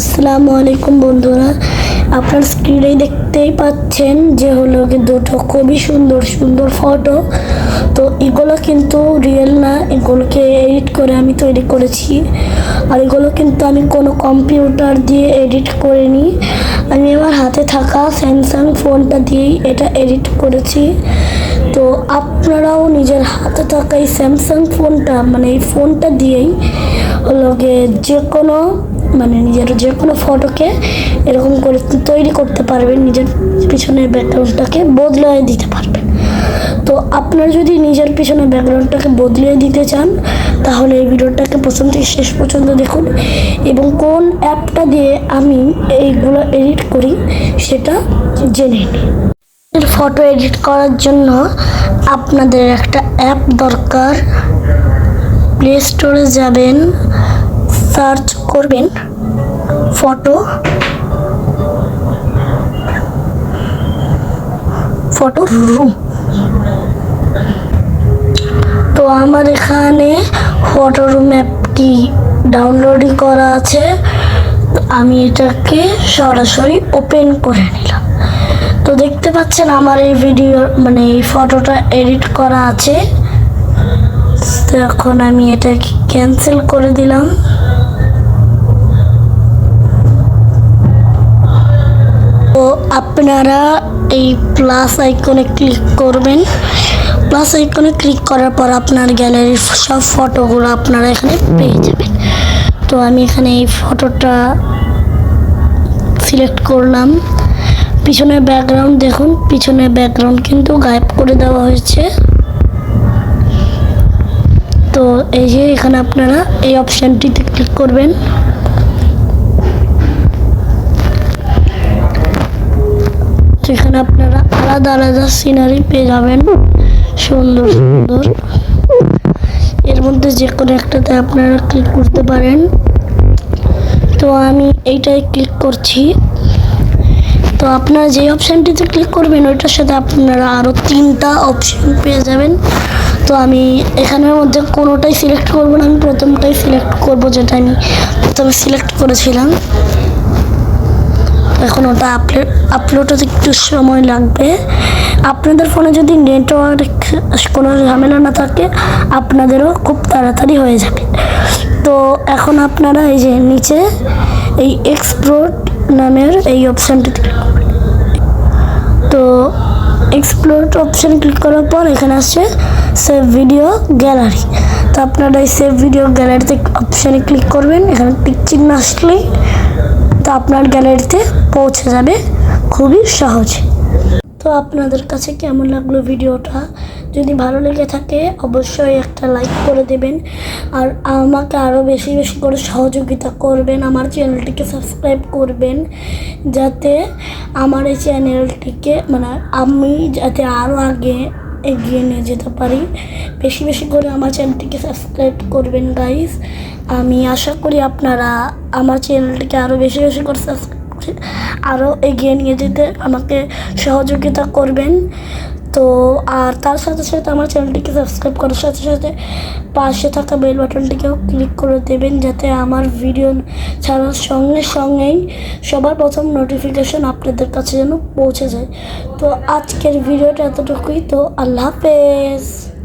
আসসালামু আলাইকুম বন্ধুরা। আপনার স্ক্রিনে দেখতেই পাচ্ছেন যে হলো দুটো খুবই সুন্দর সুন্দর ফটো তো এগুলো কিন্তু রিয়েল না, এগুলোকে এডিট করে আমি তৈরি করেছি। আর এগুলো কিন্তু আমি কোনো কম্পিউটার দিয়ে এডিট করিনি। আমি আমার হাতে থাকা স্যামসাং ফোনটা দিয়েই এটা এডিট করেছি। তো আপনারাও নিজের হাতে থাকা এই স্যামসাং ফোনটা মানে এই ফোনটা দিয়েই হলো যে কোনো মানে নিজের যে কোনো ফটোকে এরকম করে তৈরি করতে পারবেন নিজের পিছনের ব্যাকগ্রাউন্ডটাকে বদলে দিতে পারবেন তো আপনারা যদি নিজের পিছনে ব্যাকগ্রাউন্ডটাকে বদলিয়ে দিতে চান, তাহলে এই ভিডিওটাকে প্রথম থেকে শেষ পর্যন্ত দেখুন এবং কোন অ্যাপটা দিয়ে আমি এইগুলো এডিট করি সেটা জেনে নিন। ফটো এডিট করার জন্য আপনাদের একটা অ্যাপ দরকার। প্লে স্টোরে যাবেন সার্চ করবেন? ফটো? ফটো? রুম তো আমার এখানে ফটো রুম অ্যাপটি ডাউনলোডই করা আছে। আমি এটাকে সরাসরি ওপেন করে নিলাম। তো দেখতে পাচ্ছেন আমার এই ভিডিও মানে এই ফটোটা এডিট করা আছে। তো এখন আমি এটাকে ক্যান্সেল করে দিলাম। তো আপনারা এই প্লাস আইকনে ক্লিক করবেন। প্লাস আইকনে ক্লিক করার পর আপনার গ্যালারির সব ফটোগুলো আপনারা এখানে পেয়ে যাবেন। তো আমি এখানে এই ফটোটা সিলেক্ট করলাম। পিছনের ব্যাকগ্রাউন্ড দেখুন, পিছনের ব্যাকগ্রাউন্ড কিন্তু গায়েব করে দেওয়া হয়েছে। তো এই যে এখানে আপনারা এই অপশানটিতে ক্লিক করবেন। তো এখানে আপনারা আলাদা আলাদা সিনারি পেয়ে যাবেন। সুন্দর সুন্দর। এর মধ্যে যে কোনো একটাতে আপনারা ক্লিক করতে পারেন। তো আমি এইটাই ক্লিক করছি। তো আপনারা যে অপশানটিতে ক্লিক করবেন, ওইটার সাথে আপনারা আরও তিনটা অপশান পেয়ে যাবেন। তো আমি এখানের মধ্যে কোনোটাই সিলেক্ট করব না, আমি প্রথমটাই সিলেক্ট করব যেটা আমি প্রথমে সিলেক্ট করেছিলাম। এখন ওটা আপলোড আপলোড হতে একটু সময় লাগবে। আপনাদের ফোনে যদি নেটওয়ার্ক কোনো ঝামেলা না থাকে, আপনাদেরও খুব তাড়াতাড়ি হয়ে যাবে। তো এখন আপনারা এই যে নিচে এই এক্সপ্লোর নামের এই করবেন। তো এক্সপ্লোর অপশান ক্লিক করার পর এখানে আসছে সেভ ভিডিও গ্যালারি তো আপনারা এই সেভ ভিডিও গ্যালারিতে অপশানে ক্লিক করবেন। এখানে টিক চিহ্ন আসলেই তো আপনার গ্যালারিতে পৌঁছে যাবে। খুবই সহজে। তো আপনাদের কাছে কেমন লাগল ভিডিওটা? যদি ভালো লেগে থাকে, অবশ্যই একটা লাইক করে দেবেন। আর আমাকে আরও বেশি বেশি করে সহযোগিতা করবেন, আমার চ্যানেলটিকে সাবস্ক্রাইব করবেন, যাতে আমার এই চ্যানেলটিকে মানে আমি যাতে আরও আগে এগিয়ে নিয়ে যেতে পারি। বেশি বেশি করে আমার চ্যানেলটিকে সাবস্ক্রাইব করবেন গাইস আমি আশা করি আপনারা আমার চ্যানেলটিকে আরও বেশি বেশি করে সাবস্ক্রাইব আরও এগিয়ে নিয়ে যেতে আমাকে সহযোগিতা করবেন। তো, আর তার সাথে সাথে আমার চ্যানেলটিকে সাবস্ক্রাইব করার সাথে সাথে পাশে থাকা বেল বাটনটিকেও ক্লিক করে দেবেন যাতে আমার ভিডিও ছাড়ার সঙ্গে সঙ্গেই সবার প্রথম নোটিফিকেশন আপনাদের কাছে যেন পৌঁছে যায়। তো আজকের ভিডিওটা এতটুকুই। তো আল্লাহ হাফেজ।